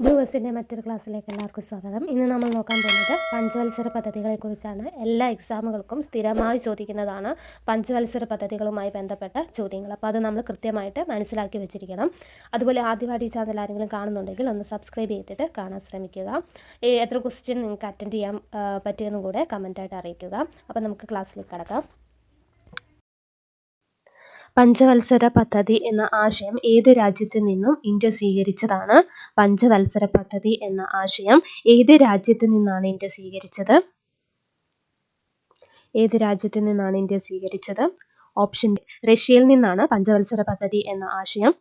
ബ്ലൂവേഴ്സിന്റെ മറ്റൊരു ക്ലാസ്സിലേക്ക് എല്ലാവർക്കും സ്വാഗതം. ഇന്ന് നമ്മൾ നോക്കാൻ പോകുന്നത് പഞ്ചവത്സര പദ്ധതികളെക്കുറിച്ചാണ്. എല്ലാ എക്സാമുകൾക്കും സ്ഥിരമായി ചോദിക്കുന്നതാണ് പഞ്ചവത്സര പദ്ധതികളുമായി ബന്ധപ്പെട്ട ചോദ്യങ്ങൾ. അപ്പോൾ അത് നമ്മൾ കൃത്യമായിട്ട് മനസ്സിലാക്കി വെച്ചിരിക്കണം. അതുപോലെ ആദ്യമായിട്ട് ഈ ചാനൽ ആരെങ്കിലും കാണുന്നുണ്ടെങ്കിൽ ഒന്ന് സബ്സ്ക്രൈബ് ചെയ്തിട്ട് കാണാൻ ശ്രമിക്കുക. എത്ര ക്വസ്റ്റ്യൻ നിങ്ങൾക്ക് അറ്റൻഡ് ചെയ്യാൻ പറ്റിയെന്നും കൂടെ കമന്റായിട്ട് അറിയിക്കുക. അപ്പോൾ നമുക്ക് ക്ലാസ്സിലേക്ക് കടക്കാം. പഞ്ചവത്സര പദ്ധതി എന്ന ആശയം ഏത് രാജ്യത്തു നിന്നും ഇന്ത്യ സ്വീകരിച്ചതാണ്? പഞ്ചവത്സര പദ്ധതി എന്ന ആശയം ഏത് രാജ്യത്തു നിന്നാണ് ഇന്ത്യ സ്വീകരിച്ചത്? ഏത് രാജ്യത്തു നിന്നാണ് ഇന്ത്യ സ്വീകരിച്ചത്? ഓപ്ഷൻ റഷ്യയിൽ നിന്നാണ് പഞ്ചവത്സര പദ്ധതി എന്ന ആശയം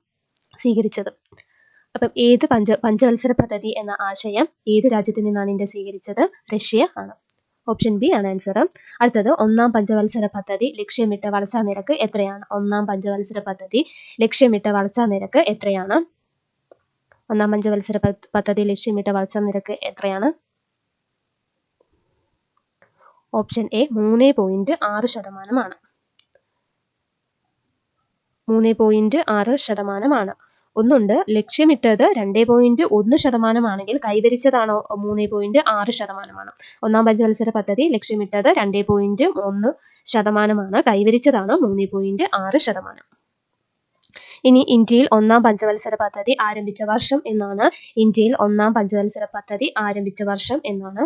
സ്വീകരിച്ചത്. അപ്പം ഏത് പഞ്ച പഞ്ചവത്സര പദ്ധതി എന്ന ആശയം ഏത് രാജ്യത്തു നിന്നാണ് ഇന്ത്യ സ്വീകരിച്ചത്? റഷ്യ ആണ്. ഓപ്ഷൻ ബി ആണ് ആൻസർ അടുത്തത് ഒന്നാം പഞ്ചവത്സര പദ്ധതി ലക്ഷ്യമിട്ട വളർച്ചാ നിരക്ക് എത്രയാണ്? ഒന്നാം പഞ്ചവത്സര പദ്ധതി ലക്ഷ്യമിട്ട വളർച്ചാ നിരക്ക് എത്രയാണ്? ഒന്നാം പഞ്ചവത്സര പദ്ധതി ലക്ഷ്യമിട്ട വളർച്ചാ നിരക്ക് എത്രയാണ്? ഓപ്ഷൻ എ മൂന്ന് പോയിന്റ് ആറ് ശതമാനമാണ്. മൂന്ന് പോയിന്റ് ആറ് ശതമാനമാണ്. ഒന്നുണ്ട്. ലക്ഷ്യമിട്ടത് രണ്ട് പോയിന്റ് ഒന്ന് ശതമാനമാണെങ്കിൽ കൈവരിച്ചതാണോ? മൂന്ന് പോയിന്റ് ആറ് ശതമാനമാണ്. ഒന്നാം പഞ്ചവത്സര പദ്ധതി ലക്ഷ്യമിട്ടത് രണ്ട് പോയിന്റ് ഒന്ന് ശതമാനമാണ്. കൈവരിച്ചതാണ്? മൂന്ന് പോയിന്റ് ആറ് ശതമാനം. ഇനി ഇന്ത്യയിൽ ഒന്നാം പഞ്ചവത്സര പദ്ധതി ആരംഭിച്ച വർഷം എന്നാണ്. ഇന്ത്യയിൽ ഒന്നാം പഞ്ചവത്സര പദ്ധതി ആരംഭിച്ച വർഷം എന്നാണ്.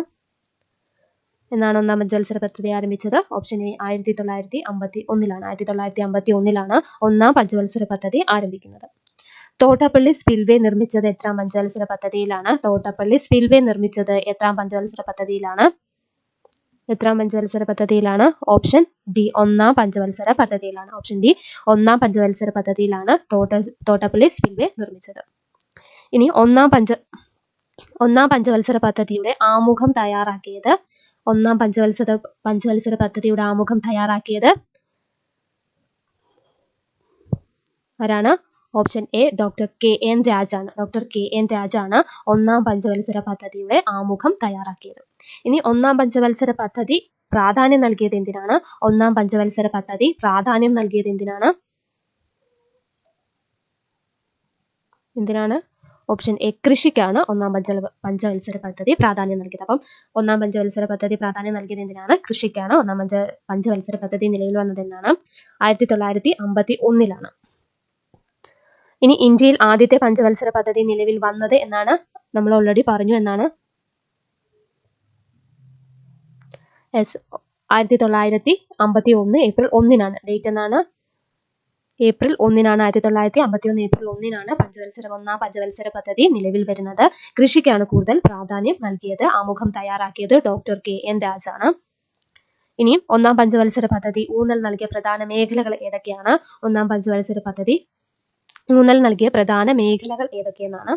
എന്നാണ് ഒന്നാം പഞ്ചവത്സര പദ്ധതി ആരംഭിച്ചത്? ഓപ്ഷൻ എ ആയിരത്തി തൊള്ളായിരത്തി അമ്പത്തി ഒന്നിലാണ്. ആയിരത്തി തൊള്ളായിരത്തി അമ്പത്തി ഒന്നിലാണ് ഒന്നാം പഞ്ചവത്സര പദ്ധതി ആരംഭിക്കുന്നത്. തോട്ടപ്പള്ളി സ്പിൽവേ നിർമ്മിച്ചത് എത്രാം പഞ്ചവത്സര പദ്ധതിയിലാണ്. തോട്ടപ്പള്ളി സ്പിൽവേ നിർമ്മിച്ചത് എത്രാം പഞ്ചവത്സര പദ്ധതിയിലാണ്. എത്രാം പഞ്ചവത്സര പദ്ധതിയിലാണ്. ഓപ്ഷൻ ഡി ഒന്നാം പഞ്ചവത്സര പദ്ധതിയിലാണ്. ഓപ്ഷൻ ഡി ഒന്നാം പഞ്ചവത്സര പദ്ധതിയിലാണ് തോട്ട തോട്ടപ്പള്ളി സ്പിൽവേ നിർമ്മിച്ചത്. ഇനി ഒന്നാം പഞ്ച ഒന്നാം പഞ്ചവത്സര പദ്ധതിയുടെ ആമുഖം തയ്യാറാക്കിയത് ഒന്നാം പഞ്ചവത്സര പഞ്ചവത്സര പദ്ധതിയുടെ ആമുഖം തയ്യാറാക്കിയത് ആരാണ്? Option A doctor K N രാജാണ് doctor K N രാജാണ് ഒന്നാം പഞ്ചവത്സര പദ്ധതിയുടെ ആമുഖം തയ്യാറാക്കിയത്. ഇനി ഒന്നാം പഞ്ചവത്സര പദ്ധതി പ്രാധാന്യം നൽകിയത് എന്തിനാണ്? ഒന്നാം പഞ്ചവത്സര പദ്ധതി പ്രാധാന്യം നൽകിയത് എന്തിനാണ്? എന്തിനാണ്? ഓപ്ഷൻ എ കൃഷിക്കാണ് ഒന്നാം പഞ്ച പഞ്ചവത്സര പദ്ധതി പ്രാധാന്യം നൽകിയത്. അപ്പം ഒന്നാം പഞ്ചവത്സര പദ്ധതി പ്രാധാന്യം നൽകിയത് എന്തിനാണ്? കൃഷിക്കാണ് ഒന്നാം പഞ്ച പഞ്ചവത്സര പദ്ധതി നിലവിൽ വന്നത് എന്നാണ്. ആയിരത്തി തൊള്ളായിരത്തി അമ്പത്തി ഒന്നിലാണ്. ഇനി ഇന്ത്യയിൽ ആദ്യത്തെ പഞ്ചവത്സര പദ്ധതി നിലവിൽ വന്നത് എന്നാണ് നമ്മൾ ഓൾറെഡി പറഞ്ഞു എന്നാണ്. എസ് ആയിരത്തി തൊള്ളായിരത്തി അമ്പത്തി ഒന്ന് ഏപ്രിൽ ഒന്നിനാണ്. ഡേറ്റ് എന്നാണ്. ഏപ്രിൽ ഒന്നിനാണ് ആയിരത്തി തൊള്ളായിരത്തി അമ്പത്തി ഒന്ന് ഏപ്രിൽ ഒന്നിനാണ് പഞ്ചവത്സര ഒന്നാം പഞ്ചവത്സര പദ്ധതി നിലവിൽ വരുന്നത്. കൃഷിക്കാണ് കൂടുതൽ പ്രാധാന്യം നൽകിയത്. ആമുഖം തയ്യാറാക്കിയത് ഡോക്ടർ കെ എൻ രാജാണ്. ഇനിയും ഒന്നാം പഞ്ചവത്സര പദ്ധതി ഊന്നൽ നൽകിയ പ്രധാന മേഖലകൾ ഏതൊക്കെയാണ്? ഒന്നാം പഞ്ചവത്സര പദ്ധതി ഊന്നൽ നൽകിയ പ്രധാന മേഖലകൾ ഏതൊക്കെയെന്നാണ്?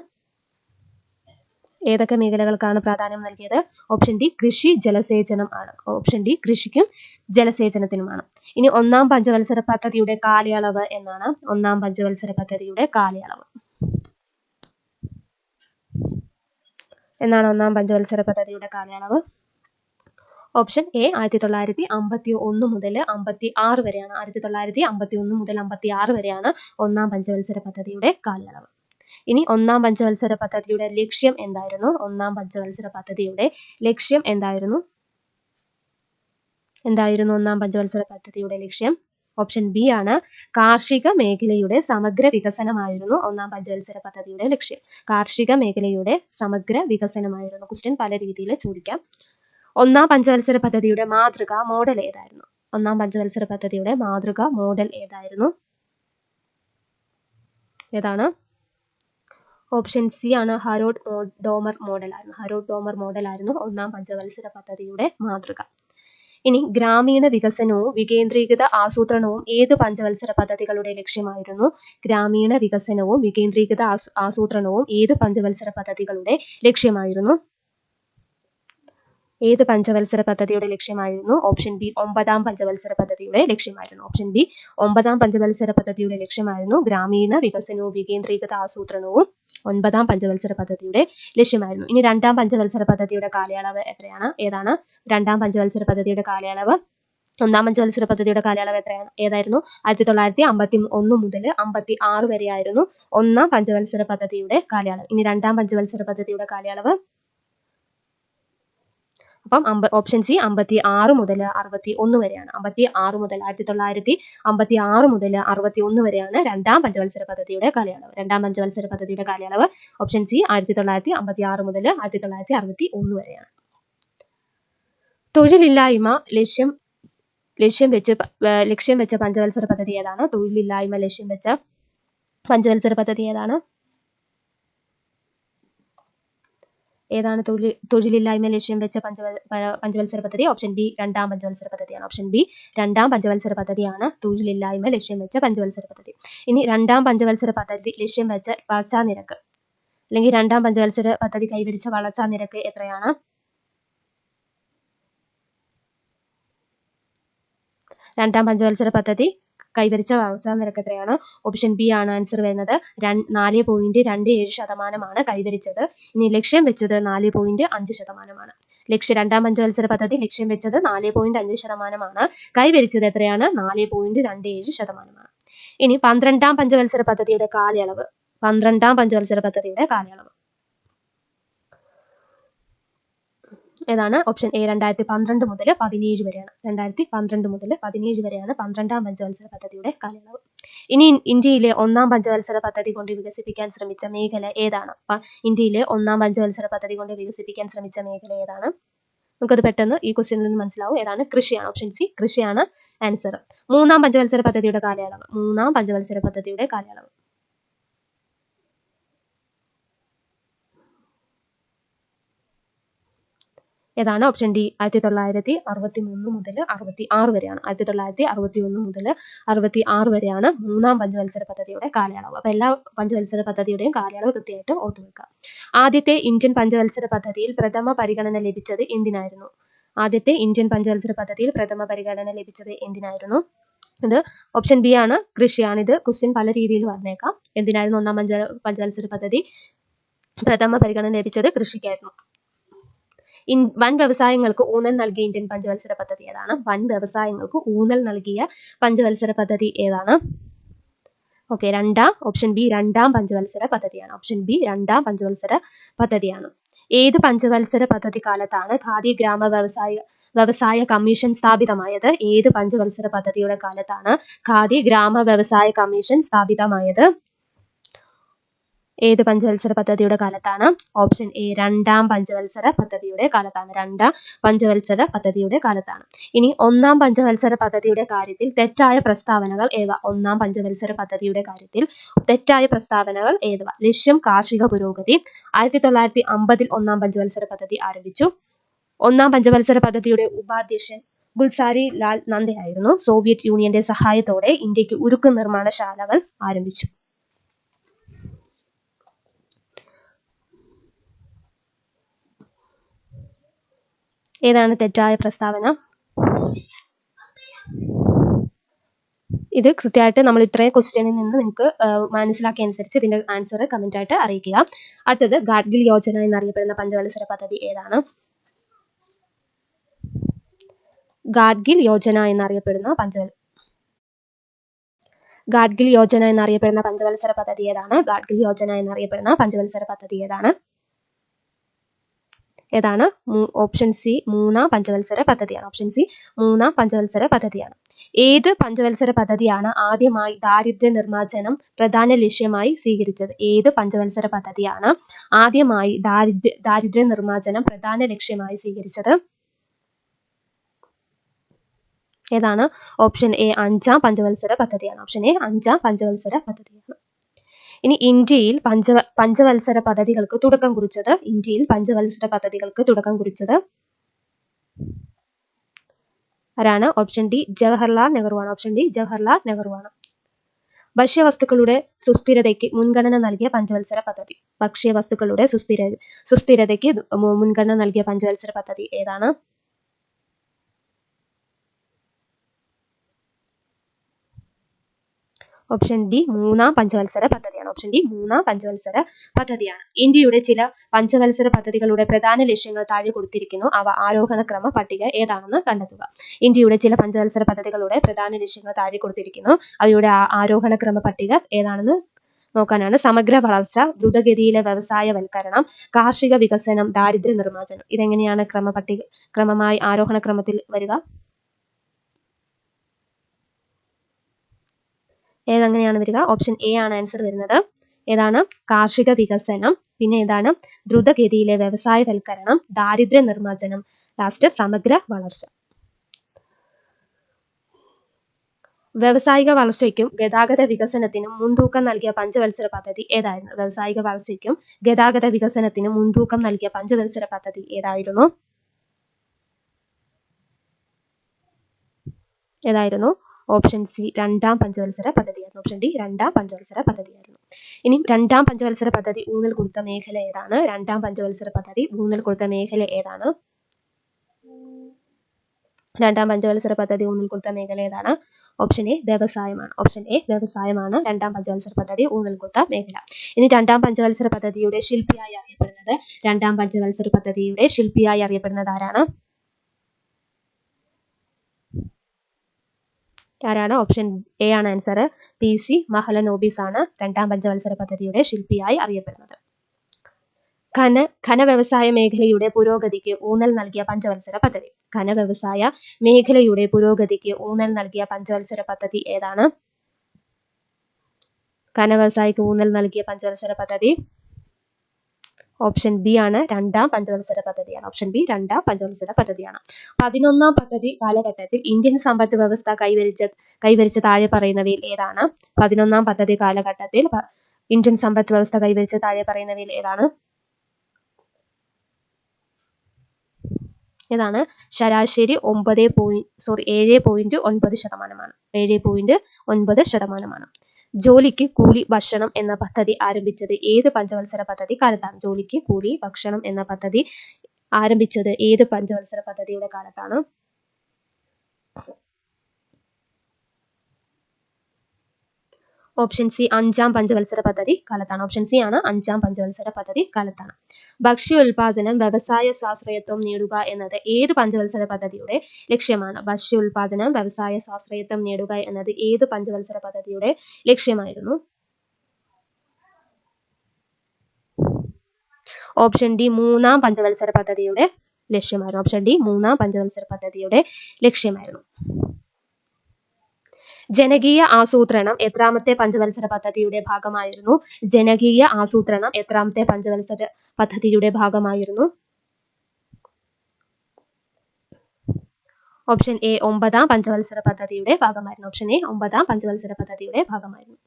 ഏതൊക്കെ മേഖലകൾക്കാണ് പ്രാധാന്യം നൽകിയത്? ഓപ്ഷൻ ഡി കൃഷി ജലസേചനം ആണ്. ഓപ്ഷൻ ഡി കൃഷിക്കും ജലസേചനത്തിനുമാണ്. ഇനി ഒന്നാം പഞ്ചവത്സര പദ്ധതിയുടെ കാലയളവ് എന്നാണ്. ഒന്നാം പഞ്ചവത്സര പദ്ധതിയുടെ കാലയളവ്. എന്നാണ് ഒന്നാം പഞ്ചവത്സര പദ്ധതിയുടെ കാലയളവ്? ഓപ്ഷൻ എ ആയിരത്തി തൊള്ളായിരത്തി അമ്പത്തി ഒന്ന് മുതൽ അമ്പത്തി ആറ് വരെയാണ്. ആയിരത്തി തൊള്ളായിരത്തി അമ്പത്തി ഒന്ന് മുതൽ അമ്പത്തി ആറ് വരെയാണ് ഒന്നാം പഞ്ചവത്സര പദ്ധതിയുടെ കാലയളവ്. ഇനി ഒന്നാം പഞ്ചവത്സര പദ്ധതിയുടെ ലക്ഷ്യം എന്തായിരുന്നു? ഒന്നാം പഞ്ചവത്സര പദ്ധതിയുടെ ലക്ഷ്യം എന്തായിരുന്നു? എന്തായിരുന്നു ഒന്നാം പഞ്ചവത്സര പദ്ധതിയുടെ ലക്ഷ്യം? ഓപ്ഷൻ ബി ആണ് കാർഷിക മേഖലയുടെ സമഗ്ര വികസനമായിരുന്നു ഒന്നാം പഞ്ചവത്സര പദ്ധതിയുടെ ലക്ഷ്യം. കാർഷിക മേഖലയുടെ സമഗ്ര വികസനമായിരുന്നു. ക്വസ്റ്റ്യൻ പല രീതിയിൽ ചോദിക്കാം. ഒന്നാം പഞ്ചവത്സര പദ്ധതിയുടെ മാതൃക മോഡൽ ഏതായിരുന്നു? ഒന്നാം പഞ്ചവത്സര പദ്ധതിയുടെ മാതൃക മോഡൽ ഏതായിരുന്നു? ഏതാണ്? ഓപ്ഷൻ സി ആണ് ഹരോഡ് ഡോമർ മോഡൽ ആയിരുന്നു. ഹരോഡ് ഡോമർ മോഡൽ ആയിരുന്നു ഒന്നാം പഞ്ചവത്സര പദ്ധതിയുടെ മാതൃക. ഇനി ഗ്രാമീണ വികസനവും വികേന്ദ്രീകൃത ആസൂത്രണവും ഏത് പഞ്ചവത്സര പദ്ധതികളുടെ ലക്ഷ്യമായിരുന്നു? ഗ്രാമീണ വികസനവും വികേന്ദ്രീകൃത ആസൂത്രണവും ഏത് പഞ്ചവത്സര പദ്ധതികളുടെ ലക്ഷ്യമായിരുന്നു? ഏത് പഞ്ചവത്സര പദ്ധതിയുടെ ലക്ഷ്യമായിരുന്നു? ഓപ്ഷൻ ബി ഒമ്പതാം പഞ്ചവത്സര പദ്ധതിയുടെ ലക്ഷ്യമായിരുന്നു. ഓപ്ഷൻ ബി ഒമ്പതാം പഞ്ചവത്സര പദ്ധതിയുടെ ലക്ഷ്യമായിരുന്നു ഗ്രാമീണ വികസനവും വികേന്ദ്രീകൃത ആസൂത്രണവും. ഒൻപതാം പഞ്ചവത്സര പദ്ധതിയുടെ ലക്ഷ്യമായിരുന്നു. ഇനി രണ്ടാം പഞ്ചവത്സര പദ്ധതിയുടെ കാലയളവ് എത്രയാണ്? ഏതാണ്? രണ്ടാം പഞ്ചവത്സര പദ്ധതിയുടെ കാലയളവ്. ഒന്നാം പഞ്ചവത്സര പദ്ധതിയുടെ കാലയളവ് എത്രയാണ്? ഏതായിരുന്നു? ആയിരത്തി തൊള്ളായിരത്തി അമ്പത്തി ഒന്ന് മുതൽ അമ്പത്തി ആറ് വരെയായിരുന്നു ഒന്നാം പഞ്ചവത്സര പദ്ധതിയുടെ കാലയളവ്. ഇനി രണ്ടാം പഞ്ചവത്സര പദ്ധതിയുടെ കാലയളവ്. അപ്പം അമ്പ ഓപ്ഷൻ സി അമ്പത്തി ആറ് മുതൽ അറുപത്തി ഒന്ന് വരെയാണ്. അമ്പത്തി ആറ് മുതൽ ആയിരത്തി തൊള്ളായിരത്തി അമ്പത്തി ആറ് മുതൽ അറുപത്തി ഒന്ന് വരെയാണ് രണ്ടാം പഞ്ചവത്സര പദ്ധതിയുടെ കാലയളവ്. രണ്ടാം പഞ്ചവത്സര പദ്ധതിയുടെ കാലയളവ് ഓപ്ഷൻ സി ആയിരത്തി തൊള്ളായിരത്തി അമ്പത്തി ആറ് മുതൽ ആയിരത്തി തൊള്ളായിരത്തി അറുപത്തി ഒന്ന് വരെയാണ്. തൊഴിലില്ലായ്മ ലക്ഷ്യം ലക്ഷ്യം വെച്ച് ലക്ഷ്യം വെച്ച പഞ്ചവത്സര പദ്ധതി ഏതാണ്? തൊഴിലില്ലായ്മ ലക്ഷ്യം വെച്ച പഞ്ചവത്സര പദ്ധതി ഏതാണ്? ഏതാണ് തൊഴിൽ തൊഴിലില്ലായ്മ ലക്ഷ്യം വെച്ച പഞ്ചവ പഞ്ചവത്സര പദ്ധതി? ഓപ്ഷൻ ബി രണ്ടാം പഞ്ചവത്സര പദ്ധതിയാണ്. ഓപ്ഷൻ ബി രണ്ടാം പഞ്ചവത്സര പദ്ധതിയാണ് തൊഴിലില്ലായ്മ ലക്ഷ്യം വെച്ച പഞ്ചവത്സര പദ്ധതി. ഇനി രണ്ടാം പഞ്ചവത്സര പദ്ധതി ലക്ഷ്യം വെച്ച വളർച്ചാ നിരക്ക്. അല്ലെങ്കിൽ രണ്ടാം പഞ്ചവത്സര പദ്ധതി കൈവരിച്ച വളർച്ചാ നിരക്ക് എത്രയാണ്? രണ്ടാം പഞ്ചവത്സര പദ്ധതി കൈവരിച്ച വളർച്ചാ നിരക്ക് എത്രയാണ്? ഓപ്ഷൻ ബി ആണ് ആൻസർ വരുന്നത്. നാല് പോയിന്റ് രണ്ട് ഏഴ് ശതമാനമാണ് കൈവരിച്ചത്. ഇനി ലക്ഷ്യം വെച്ചത് നാല് പോയിന്റ് അഞ്ച് ശതമാനമാണ്. ലക്ഷ്യ രണ്ടാം പഞ്ചവത്സര പദ്ധതി ലക്ഷ്യം വെച്ചത് നാല് പോയിന്റ് അഞ്ച് ശതമാനമാണ്. കൈവരിച്ചത് എത്രയാണ്? നാല് പോയിന്റ് രണ്ട് ഏഴ് ശതമാനമാണ്. ഇനി പന്ത്രണ്ടാം പഞ്ചവത്സര പദ്ധതിയുടെ കാലയളവ്. പന്ത്രണ്ടാം പഞ്ചവത്സര പദ്ധതിയുടെ കാലയളവ്. ഏതാണ്? ഓപ്ഷൻ എ രണ്ടായിരത്തി പന്ത്രണ്ട് മുതൽ പതിനേഴ് വരെയാണ്. രണ്ടായിരത്തി പന്ത്രണ്ട് മുതൽ പതിനേഴ് വരെയാണ് പന്ത്രണ്ടാം പഞ്ചവത്സര പദ്ധതിയുടെ കാലയളവ്. ഇനി ഇന്ത്യയിലെ ഒന്നാം പഞ്ചവത്സര പദ്ധതി കൊണ്ട് വികസിപ്പിക്കാൻ ശ്രമിച്ച മേഖല ഏതാണ്? ഇന്ത്യയിലെ ഒന്നാം പഞ്ചവത്സര പദ്ധതി കൊണ്ട് വികസിപ്പിക്കാൻ ശ്രമിച്ച മേഖല ഏതാണ്? നമുക്കത് പെട്ടെന്ന് ഈ ക്വസ്റ്റ്യനിൽ നിന്ന് മനസ്സിലാവും. ഏതാണ്? കൃഷിയാണ്. ഓപ്ഷൻ സി കൃഷിയാണ് ആൻസർ മൂന്നാം പഞ്ചവത്സര പദ്ധതിയുടെ കാലയളവ്. മൂന്നാം പഞ്ചവത്സര പദ്ധതിയുടെ കാലയളവ്. ഏതാണ് ഓപ്ഷൻ ഡി ആയിരത്തി തൊള്ളായിരത്തി അറുപത്തി മൂന്ന് മുതൽ അറുപത്തി ആറ് വരെയാണ്. ആയിരത്തി തൊള്ളായിരത്തി അറുപത്തി ഒന്ന് മുതൽ അറുപത്തി ആറ് വരെയാണ് മൂന്നാം പഞ്ചവത്സര പദ്ധതിയുടെ കാലയളവ്. അപ്പോൾ എല്ലാ പഞ്ചവത്സര പദ്ധതിയുടെയും കാലയളവ് കൃത്യമായിട്ട് ഓർത്തു വെക്കുക. ആദ്യത്തെ ഇന്ത്യൻ പഞ്ചവത്സര പദ്ധതിയിൽ പ്രഥമ പരിഗണന ലഭിച്ചത് എന്തിനായിരുന്നു? ആദ്യത്തെ ഇന്ത്യൻ പഞ്ചവത്സര പദ്ധതിയിൽ പ്രഥമ പരിഗണന ലഭിച്ചത് എന്തിനായിരുന്നു? ഇത് ഓപ്ഷൻ ബി ആണ്. കൃഷിയാണ് ഇത് ക്വസ്റ്റ്യൻ പല രീതിയിൽ പറഞ്ഞേക്കാം എന്തിനായിരുന്നു ഒന്നാം പഞ്ച പഞ്ചവത്സര പദ്ധതി പ്രഥമ പരിഗണന ലഭിച്ചത്? കൃഷിക്കായിരുന്നു. ഇൻ വൻ വ്യവസായങ്ങൾക്ക് ഊന്നൽ നൽകിയ ഇന്ത്യൻ പഞ്ചവത്സര പദ്ധതി ഏതാണ്? വൻ വ്യവസായങ്ങൾക്ക് ഊന്നൽ നൽകിയ പഞ്ചവത്സര പദ്ധതി ഏതാണ്? ഓക്കെ രണ്ടാം ഓപ്ഷൻ ബി രണ്ടാം പഞ്ചവത്സര പദ്ധതിയാണ്. ഓപ്ഷൻ ബി രണ്ടാം പഞ്ചവത്സര പദ്ധതിയാണ്. ഏത് പഞ്ചവത്സര പദ്ധതി കാലത്താണ് ഖാദി ഗ്രാമ വ്യവസായ വ്യവസായ കമ്മീഷൻ സ്ഥാപിതമായത്? ഏത് പഞ്ചവത്സര പദ്ധതിയുടെ കാലത്താണ് ഖാദി ഗ്രാമ വ്യവസായ കമ്മീഷൻ സ്ഥാപിതമായത്? ഏത് പഞ്ചവത്സര പദ്ധതിയുടെ കാലത്താണ്? ഓപ്ഷൻ എ രണ്ടാം പഞ്ചവത്സര പദ്ധതിയുടെ കാലത്താണ്. രണ്ടാം പഞ്ചവത്സര പദ്ധതിയുടെ കാലത്താണ്. ഇനി ഒന്നാം പഞ്ചവത്സര പദ്ധതിയുടെ കാര്യത്തിൽ തെറ്റായ പ്രസ്താവനകൾ ഏവ ഒന്നാം പഞ്ചവത്സര പദ്ധതിയുടെ കാര്യത്തിൽ തെറ്റായ പ്രസ്താവനകൾ ഏതുവ? ലക്ഷ്യം കാർഷിക പുരോഗതി. ആയിരത്തി തൊള്ളായിരത്തി അമ്പതിൽ ഒന്നാം പഞ്ചവത്സര പദ്ധതി ആരംഭിച്ചു. ഒന്നാം പഞ്ചവത്സര പദ്ധതിയുടെ ഉപാധ്യക്ഷൻ ഗുൽസാരി ലാൽ നന്ദയായിരുന്നു. സോവിയറ്റ് യൂണിയന്റെ സഹായത്തോടെ ഇന്ത്യയ്ക്ക് ഉരുക്ക് നിർമ്മാണശാലകൾ ആരംഭിച്ചു. ഏതാണ് തെറ്റായ പ്രസ്താവന? ഇത് കൃത്യമായിട്ട് നമ്മൾ ഇത്രയും ക്വസ്റ്റ്യനിൽ നിന്ന് നിങ്ങൾക്ക് മനസ്സിലാക്കിയ അനുസരിച്ച് ഇതിന്റെ ആൻസർ കമന്റ് ആയിട്ട് അറിയിക്കുക. അടുത്തത് ഗാഡ്ഗിൽ യോജന എന്നറിയപ്പെടുന്ന പഞ്ചവത്സര പദ്ധതി ഏതാണ്? ഗാഡ്ഗിൽ യോജന എന്നറിയപ്പെടുന്ന പഞ്ചവൽ ഗാഡ്ഗിൽ യോജന എന്നറിയപ്പെടുന്ന പഞ്ചവത്സര പദ്ധതി ഏതാണ്? ഗാഡ്ഗിൽ യോജന എന്നറിയപ്പെടുന്ന പഞ്ചവത്സര പദ്ധതി ഏതാണ്? ഏതാണ്? ഓപ്ഷൻ സി മൂന്നാം പഞ്ചവത്സര പദ്ധതിയാണ്. ഓപ്ഷൻ സി മൂന്നാം പഞ്ചവത്സര പദ്ധതിയാണ്. ഏത് പഞ്ചവത്സര പദ്ധതിയാണ് ആദ്യമായി ദാരിദ്ര്യ നിർമ്മാർജനം പ്രധാന ലക്ഷ്യമായി സ്വീകരിച്ചത്? ഏത് പഞ്ചവത്സര പദ്ധതിയാണ് ആദ്യമായി ദാരിദ്ര്യ ദാരിദ്ര്യ നിർമ്മാർജനം പ്രധാന ലക്ഷ്യമായി സ്വീകരിച്ചത്? ഏതാണ്? ഓപ്ഷൻ എ അഞ്ചാം പഞ്ചവത്സര പദ്ധതിയാണ്. ഓപ്ഷൻ എ അഞ്ചാം പഞ്ചവത്സര പദ്ധതിയാണ്. ഇനി ഇന്ത്യയിൽ പഞ്ച പഞ്ചവത്സര പദ്ധതികൾക്ക് തുടക്കം കുറിച്ചത് ഇന്ത്യയിൽ പഞ്ചവത്സര പദ്ധതികൾക്ക് തുടക്കം കുറിച്ചത് ആരാണ്? ഓപ്ഷൻ ഡി ജവഹർലാൽ നെഹ്റുവാണ് ഓപ്ഷൻ ഡി ജവഹർലാൽ നെഹ്റുവാണ് ഭക്ഷ്യവസ്തുക്കളുടെ സുസ്ഥിരതയ്ക്ക് മുൻഗണന നൽകിയ പഞ്ചവത്സര പദ്ധതി. ഭക്ഷ്യവസ്തുക്കളുടെ സുസ്ഥിര സുസ്ഥിരതയ്ക്ക് മുൻഗണന നൽകിയ പഞ്ചവത്സര പദ്ധതി ഏതാണ്? ഓപ്ഷൻ ഡി മൂന്നാം പഞ്ചവത്സര പദ്ധതിയാണ്. ഓപ്ഷൻ ഡി മൂന്നാം പഞ്ചവത്സര പദ്ധതിയാണ്. ഇന്ത്യയുടെ ചില പഞ്ചവത്സര പദ്ധതികളുടെ പ്രധാന ലക്ഷ്യങ്ങൾ താഴെ കൊടുത്തിരിക്കുന്നു. അവ ആരോഹണ ക്രമ പട്ടിക ഏതാണെന്ന് കണ്ടെത്തുക. ഇന്ത്യയുടെ ചില പഞ്ചവത്സര പദ്ധതികളുടെ പ്രധാന ലക്ഷ്യങ്ങൾ താഴെ കൊടുത്തിരിക്കുന്നു. അവയുടെ ആരോഹണ ക്രമ പട്ടിക ഏതാണെന്ന് നോക്കാനാണ്. സമഗ്ര വളർച്ച ദ്രുതഗതിയിലെ വ്യവസായവൽക്കരണം കാർഷിക വികസനം ദാരിദ്ര്യ നിർമ്മാർജനം. ഇതെങ്ങനെയാണ് ക്രമപട്ടിക ക്രമമായി ആരോഹണ ക്രമത്തിൽ വരിക? ഏതെങ്ങനെയാണ് വരിക? ഓപ്ഷൻ എ ആണ് ആൻസർ വരുന്നത്. ഏതാണ്? കാർഷിക വികസനം. പിന്നെ ഏതാണ്? ദ്രുതഗതിയിലെ വ്യവസായവൽക്കരണം ദാരിദ്ര്യ നിർമ്മാർജനം ലാസ്റ്റ് സമഗ്ര വളർച്ച. വ്യവസായിക വളർച്ചയ്ക്കും ഗതാഗത വികസനത്തിനും മുൻതൂക്കം നൽകിയ പഞ്ചവത്സര പദ്ധതി ഏതായിരുന്നു? വ്യവസായിക വളർച്ചയ്ക്കും ഗതാഗത വികസനത്തിനും മുൻതൂക്കം നൽകിയ പഞ്ചവത്സര പദ്ധതി ഏതായിരുന്നു? ഏതായിരുന്നു? ഓപ്ഷൻ സി രണ്ടാം പഞ്ചവത്സര പദ്ധതിയായിരുന്നു. ഓപ്ഷൻ ഡി രണ്ടാം പഞ്ചവത്സര പദ്ധതിയായിരുന്നു. ഇനി രണ്ടാം പഞ്ചവത്സര പദ്ധതി ഊന്നൽ കൊടുത്ത മേഖല ഏതാണ്? രണ്ടാം പഞ്ചവത്സര പദ്ധതി ഊന്നൽ കൊടുത്ത മേഖല ഏതാണ്? രണ്ടാം പഞ്ചവത്സര പദ്ധതി ഊന്നൽ കൊടുത്ത മേഖല ഏതാണ്? ഓപ്ഷൻ എ വ്യവസായമാണ്. ഓപ്ഷൻ എ വ്യവസായമാണ്. രണ്ടാം പഞ്ചവത്സര പദ്ധതി ഊന്നൽ കൊടുത്ത മേഖല. ഇനി രണ്ടാം പഞ്ചവത്സര പദ്ധതിയുടെ ശില്പിയായി അറിയപ്പെടുന്നത് രണ്ടാം പഞ്ചവത്സര പദ്ധതിയുടെ ശില്പിയായി അറിയപ്പെടുന്നത് ആരാണ്? ആരാണ്? ഓപ്ഷൻ എ ആണ് ആൻസർ പി സി മഹലനോബിസ് ആണ് രണ്ടാം പഞ്ചവത്സര പദ്ധതിയുടെ ശില്പിയായി അറിയപ്പെടുന്നത്. ഖന ഖന വ്യവസായ മേഖലയുടെ പുരോഗതിക്ക് ഊന്നൽ നൽകിയ പഞ്ചവത്സര പദ്ധതി. ഖന വ്യവസായ മേഖലയുടെ പുരോഗതിക്ക് ഊന്നൽ നൽകിയ പഞ്ചവത്സര പദ്ധതി ഏതാണ്? ഖന വ്യവസായിക്ക് ഊന്നൽ നൽകിയ പഞ്ചവത്സര പദ്ധതി ഓപ്ഷൻ ബി ആണ് രണ്ടാം പഞ്ചവത്സര പദ്ധതിയാണ്. ഓപ്ഷൻ ബി രണ്ടാം പഞ്ചവത്സര പദ്ധതിയാണ്. പതിനൊന്നാം പദ്ധതി കാലഘട്ടത്തിൽ ഇന്ത്യൻ സമ്പദ് വ്യവസ്ഥ കൈവരിച്ച കൈവരിച്ച താഴെ പറയുന്നവയിൽ ഏതാണ്? പതിനൊന്നാം പദ്ധതി കാലഘട്ടത്തിൽ ഇന്ത്യൻ സമ്പദ് വ്യവസ്ഥ കൈവരിച്ച താഴെ പറയുന്നവയിൽ ഏതാണ്? ഏതാണ്? ശരാശരി ഒമ്പത് പോയിന്റ് സോറി ഏഴ് പോയിന്റ് ഒൻപത് ശതമാനമാണ്. ഏഴ് പോയിന്റ് ഒൻപത് ശതമാനമാണ്. ജോലിക്ക് കൂലി ഭക്ഷണം എന്ന പദ്ധതി ആരംഭിച്ചത് ഏത് പഞ്ചവത്സര പദ്ധതി കാലത്താണ്? ജോലിക്ക് കൂലി ഭക്ഷണം എന്ന പദ്ധതി ആരംഭിച്ചത് ഏത് പഞ്ചവത്സര പദ്ധതിയുടെ കാലത്താണ്? ഓപ്ഷൻ സി അഞ്ചാം പഞ്ചവത്സര പദ്ധതി കാലത്താണ്. ഓപ്ഷൻ സി ആണ് അഞ്ചാം പഞ്ചവത്സര പദ്ധതി കാലത്താണ്. ഭക്ഷ്യ ഉൽപാദനം വ്യവസായ സ്വാശ്രയത്വം നേടുക എന്നത് ഏത് പഞ്ചവത്സര പദ്ധതിയുടെ ലക്ഷ്യമാണ്? ഭക്ഷ്യ ഉൽപാദനം വ്യവസായ സ്വാശ്രയത്വം നേടുക എന്നത് ഏത് പഞ്ചവത്സര പദ്ധതിയുടെ ലക്ഷ്യമായിരുന്നു? ഓപ്ഷൻ ഡി മൂന്നാം പഞ്ചവത്സര പദ്ധതിയുടെ ലക്ഷ്യമായിരുന്നു. ഓപ്ഷൻ ഡി മൂന്നാം പഞ്ചവത്സര പദ്ധതിയുടെ ലക്ഷ്യമായിരുന്നു. ജനകീയ ആസൂത്രണം എത്രാമത്തെ പഞ്ചവത്സര പദ്ധതിയുടെ ഭാഗമായിരുന്നു. ജനകീയ ആസൂത്രണം എത്രാമത്തെ പഞ്ചവത്സര പദ്ധതിയുടെ ഭാഗമായിരുന്നു. ഓപ്ഷൻ എ ഒമ്പതാം പഞ്ചവത്സര പദ്ധതിയുടെ ഭാഗമായിരുന്നു. ഓപ്ഷൻ എ ഒമ്പതാം പഞ്ചവത്സര പദ്ധതിയുടെ ഭാഗമായിരുന്നു.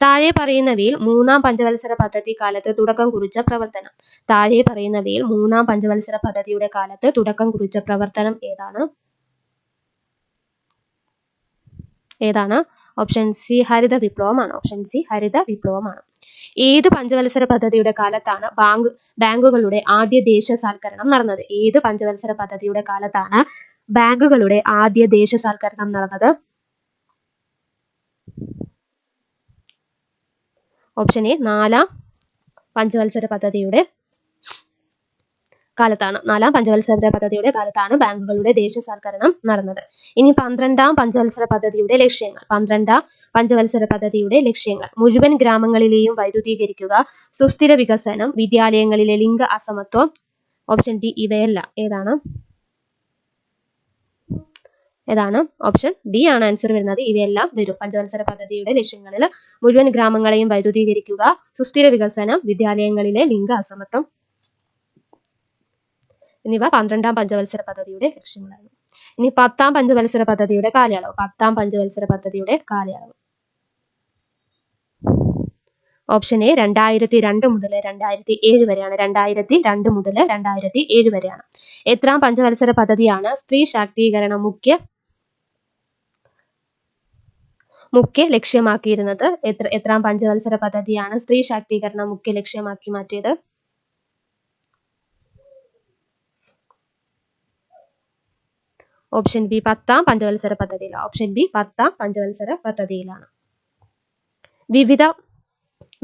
താഴെ പറയുന്നവയിൽ മൂന്നാം പഞ്ചവത്സര പദ്ധതി കാലത്ത് തുടക്കം കുറിച്ച പ്രവർത്തനം. താഴെ പറയുന്നവയിൽ മൂന്നാം പഞ്ചവത്സര പദ്ധതിയുടെ കാലത്ത് തുടക്കം കുറിച്ച പ്രവർത്തനം ഏതാണ്? ഏതാണ്? ഓപ്ഷൻ സി ഹരിത വിപ്ലവമാണ്. ഓപ്ഷൻ സി ഹരിത വിപ്ലവമാണ്. ഏത് പഞ്ചവത്സര പദ്ധതിയുടെ കാലത്താണ് ബാങ്ക് ബാങ്കുകളുടെ ആദ്യ ദേശസാൽക്കരണം നടന്നത്? ഏത് പഞ്ചവത്സര പദ്ധതിയുടെ കാലത്താണ് ബാങ്കുകളുടെ ആദ്യ ദേശസാൽക്കരണം നടന്നത്? ഓപ്ഷൻ എ നാലാം പഞ്ചവത്സര പദ്ധതിയുടെ കാലത്താണ്. നാലാം പഞ്ചവത്സര പദ്ധതിയുടെ കാലത്താണ് ബാങ്കുകളുടെ ദേശീയ സൽക്കരണം നടന്നത്. ഇനി പന്ത്രണ്ടാം പഞ്ചവത്സര പദ്ധതിയുടെ ലക്ഷ്യങ്ങൾ. പന്ത്രണ്ടാം പഞ്ചവത്സര പദ്ധതിയുടെ ലക്ഷ്യങ്ങൾ. മുഴുവൻ ഗ്രാമങ്ങളിലെയും വൈദ്യുതീകരിക്കുക സുസ്ഥിര വികസനം വിദ്യാലയങ്ങളിലെ ലിംഗ അസമത്വം ഓപ്ഷൻ ഡി ഇവയല്ല. ഏതാണ്? ഏതാണ്? ഓപ്ഷൻ ഡി ആണ് ആൻസർ വരുന്നത്. ഇവയെല്ലാം വരും. പഞ്ചവത്സര പദ്ധതിയുടെ ലക്ഷ്യങ്ങളിൽ മുഴുവൻ ഗ്രാമങ്ങളെയും വൈദ്യുതീകരിക്കുക സുസ്ഥിര വികസനം വിദ്യാലയങ്ങളിലെ ലിംഗ അസമത്വം എന്നിവ പന്ത്രണ്ടാം പഞ്ചവത്സര പദ്ധതിയുടെ ലക്ഷ്യങ്ങളാണ്. ഇനി പത്താം പഞ്ചവത്സര പദ്ധതിയുടെ കാലയളവ് പത്താം പഞ്ചവത്സര പദ്ധതിയുടെ കാലയളവ്. ഓപ്ഷൻ എ രണ്ടായിരത്തി രണ്ട് മുതൽ രണ്ടായിരത്തി ഏഴ് വരെയാണ്. രണ്ടായിരത്തി രണ്ട് മുതൽ രണ്ടായിരത്തി ഏഴ് വരെയാണ്. എത്രാം പഞ്ചവത്സര പദ്ധതിയാണ് സ്ത്രീ ശാക്തീകരണം മുഖ്യ മുഖ്യ ലക്ഷ്യമാക്കിയിരുന്നത്? എത്ര എത്രാം പഞ്ചവത്സര പദ്ധതിയാണ് സ്ത്രീ ശാക്തീകരണം മുഖ്യ ലക്ഷ്യമാക്കി മാറ്റിയത്? ഓപ്ഷൻ ബി പത്താം പഞ്ചവത്സര പദ്ധതിയിലാണ്. ഓപ്ഷൻ ബി പത്താം പഞ്ചവത്സര പദ്ധതിയിലാണ്. വിവിധ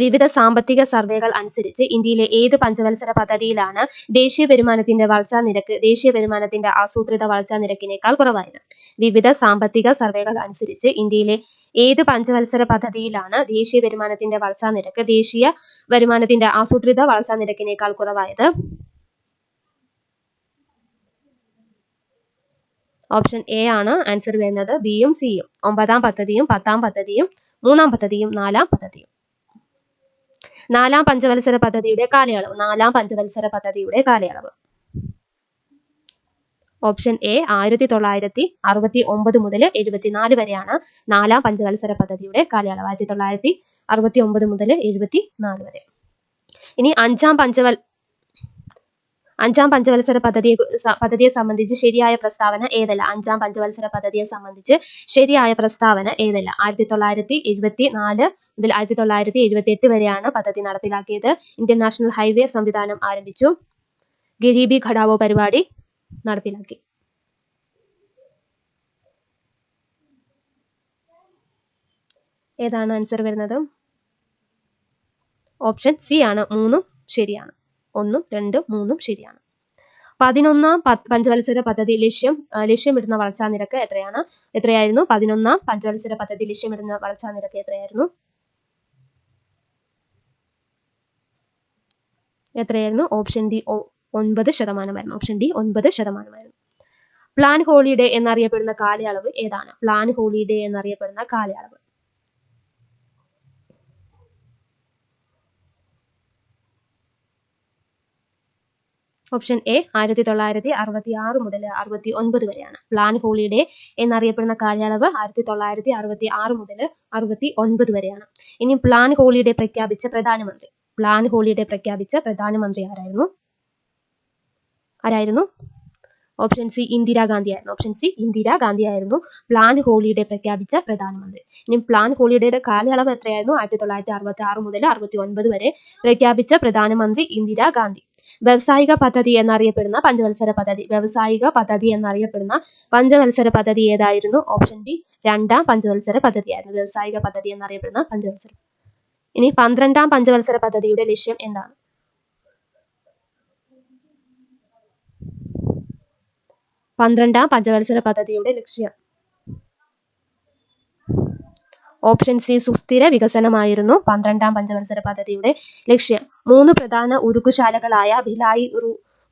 വിവിധ സാമ്പത്തിക സർവേകൾ അനുസരിച്ച് ഇന്ത്യയിലെ ഏത് പഞ്ചവത്സര പദ്ധതിയിലാണ് ദേശീയ വരുമാനത്തിന്റെ വളർച്ചാ നിരക്ക് ദേശീയ വരുമാനത്തിന്റെ ആസൂത്രിത വളർച്ചാ നിരക്കിനേക്കാൾ കുറവായത്? വിവിധ സാമ്പത്തിക സർവേകൾ അനുസരിച്ച് ഇന്ത്യയിലെ ഏത് പഞ്ചവത്സര പദ്ധതിയിലാണ് ദേശീയ വരുമാനത്തിന്റെ വളർച്ചാ നിരക്ക് ദേശീയ വരുമാനത്തിന്റെ ആസൂത്രിത വളർച്ചാ നിരക്കിനേക്കാൾ കുറവായത്? ഓപ്ഷൻ എ ആണ് ആൻസർ വരുന്നത്. ബിയും സിയും ഒമ്പതാം പദ്ധതിയും പത്താം പദ്ധതിയും മൂന്നാം പദ്ധതിയും നാലാം പദ്ധതിയും. നാലാം പഞ്ചവത്സര പദ്ധതിയുടെ കാലയളവ്. നാലാം പഞ്ചവത്സര പദ്ധതിയുടെ കാലയളവ്. ഓപ്ഷൻ എ ആയിരത്തി തൊള്ളായിരത്തി അറുപത്തി ഒമ്പത് മുതൽ എഴുപത്തിനാല് വരെയാണ് നാലാം പഞ്ചവത്സര പദ്ധതിയുടെ കാലയളവ്. ആയിരത്തി തൊള്ളായിരത്തി അറുപത്തി ഒമ്പത് മുതൽ എഴുപത്തി നാല് വരെ. ഇനി അഞ്ചാം പഞ്ചവൽ അഞ്ചാം പഞ്ചവത്സര പദ്ധതിയെ പദ്ധതിയെ സംബന്ധിച്ച് ശരിയായ പ്രസ്താവന ഏതല്ല? അഞ്ചാം പഞ്ചവത്സര പദ്ധതിയെ സംബന്ധിച്ച് ശരിയായ പ്രസ്താവന ഏതല്ല? ആയിരത്തി തൊള്ളായിരത്തി എഴുപത്തി നാല് മുതൽ ആയിരത്തി തൊള്ളായിരത്തി എഴുപത്തി എട്ട് വരെയാണ് പദ്ധതി നടപ്പിലാക്കിയത്. ഇന്ത്യൻ നാഷണൽ ഹൈവേ സംവിധാനം ആരംഭിച്ചു. ഗരീബി ഘടാവോ പരിപാടി നടപ്പിലാക്കി. ഏതാണ് ആൻസർ വരുന്നത്? ഓപ്ഷൻ സി ആണ്. മൂന്നും ശരിയാണ്. ഒന്നും രണ്ടും മൂന്നും ശരിയാണ്. പതിനൊന്നാം പഞ്ചവത്സര പദ്ധതി ലക്ഷ്യം ലക്ഷ്യമിടുന്ന വളർച്ചാ നിരക്ക് എത്രയാണ്? എത്രയായിരുന്നു? പതിനൊന്നാം പഞ്ചവത്സര പദ്ധതി ലക്ഷ്യമിടുന്ന വളർച്ചാ നിരക്ക് എത്രയായിരുന്നു? എത്രയായിരുന്നു? ഓപ്ഷൻ ഡി ഒൻപത് ശതമാനമായിരുന്നു. ഓപ്ഷൻ ഡി ഒൻപത് ശതമാനമായിരുന്നു. പ്ലാൻ ഹോളിഡേ എന്നറിയപ്പെടുന്ന കാലയളവ് ഏതാണ്? പ്ലാൻ ഹോളിഡേ എന്നറിയപ്പെടുന്ന കാലയളവ്. ഓപ്ഷൻ എ ആയിരത്തി തൊള്ളായിരത്തി അറുപത്തി ആറ് മുതൽ അറുപത്തി ഒൻപത് വരെയാണ്. പ്ലാൻ ഹോളിഡേ എന്നറിയപ്പെടുന്ന കാലയളവ് ആയിരത്തി തൊള്ളായിരത്തി അറുപത്തി ആറ് മുതൽ അറുപത്തി ഒൻപത് വരെയാണ്. ഇനി പ്ലാൻ ഹോളിഡേ പ്രഖ്യാപിച്ച പ്രധാനമന്ത്രി. പ്ലാൻ ഹോളിഡേ പ്രഖ്യാപിച്ച പ്രധാനമന്ത്രി ആരായിരുന്നു? ആരായിരുന്നു? ഓപ്ഷൻ സി ഇന്ദിരാഗാന്ധി ആയിരുന്നു. ഓപ്ഷൻ സി ഇന്ദിരാഗാന്ധി ആയിരുന്നു പ്ലാൻ ഹോളിഡേ പ്രഖ്യാപിച്ച പ്രധാനമന്ത്രി. ഇനി പ്ലാൻ ഹോളിഡേയുടെ കാലയളവ് എത്രയായിരുന്നു? ആയിരത്തി തൊള്ളായിരത്തി അറുപത്തി ആറ് മുതൽ അറുപത്തി ഒൻപത് വരെ പ്രഖ്യാപിച്ച പ്രധാനമന്ത്രി ഇന്ദിരാഗാന്ധി വ്യവസായിക പദ്ധതി എന്നറിയപ്പെടുന്ന പഞ്ചവത്സര പദ്ധതി. വ്യവസായിക പദ്ധതി എന്നറിയപ്പെടുന്ന പഞ്ചവത്സര പദ്ധതി ഏതായിരുന്നു? ഓപ്ഷൻ ബി രണ്ടാം പഞ്ചവത്സര പദ്ധതിയായിരുന്നു. വ്യവസായിക പദ്ധതി എന്നറിയപ്പെടുന്ന പഞ്ചവത്സര. ഇനി പന്ത്രണ്ടാം പഞ്ചവത്സര പദ്ധതിയുടെ ലക്ഷ്യം എന്താണ്? പന്ത്രണ്ടാം പഞ്ചവത്സര പദ്ധതിയുടെ ലക്ഷ്യം. ഓപ്ഷൻ സി സുസ്ഥിര വികസനമായിരുന്നു പന്ത്രണ്ടാം പഞ്ചവത്സര പദ്ധതിയുടെ ലക്ഷ്യം. മൂന്ന് പ്രധാന ഉരുക്കുശാലകളായ ഭിലായി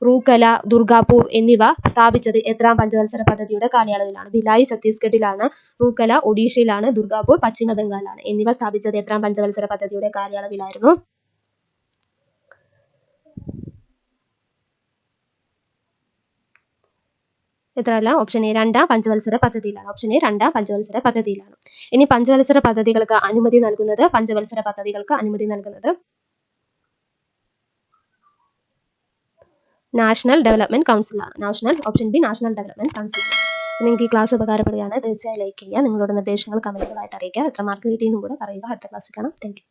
റൂക്കല ദുർഗാപൂർ എന്നിവ സ്ഥാപിച്ചത് എത്രാം പഞ്ചവത്സര പദ്ധതിയുടെ കാലയളവിലാണ്. ഭിലായി ഛത്തീസ്ഗഡിലാണ് റൂക്കല ഒഡീഷയിലാണ് ദുർഗാപൂർ പശ്ചിമ ബംഗാളിലാണ് എന്നിവ സ്ഥാപിച്ചത് എത്രാം പഞ്ചവത്സര പദ്ധതിയുടെ കാലയളവിലായിരുന്നു. എത്രയല്ല? ഓപ്ഷൻ എ രണ്ടാം പഞ്ചവത്സര പദ്ധതിയിലാണ്. ഓപ്ഷൻ എ രണ്ടാം പഞ്ചവത്സര പദ്ധതിയിലാണ്. ഇനി പഞ്ചവത്സര പദ്ധതികൾക്ക് അനുമതി നൽകുന്നത് പഞ്ചവത്സര പദ്ധതികൾക്ക് അനുമതി നൽകുന്നത് national development കൗൺസിലാണ് national option B national development council നിങ്ങൾക്ക് ഈ ക്ലാസ് ഉപകാരപ്പെടുകയാണ്. തീർച്ചയായും ലൈക്ക് ചെയ്യുക. നിങ്ങളുടെ നിർദ്ദേശങ്ങൾ കമന്റുകളായിട്ട് അറിയിക്കുക. എത്ര മാർക്ക് കിട്ടിയെന്നും കൂടെ പറയുക. അടുത്ത ക്ലാസ്സിൽ കാണാം. താങ്ക്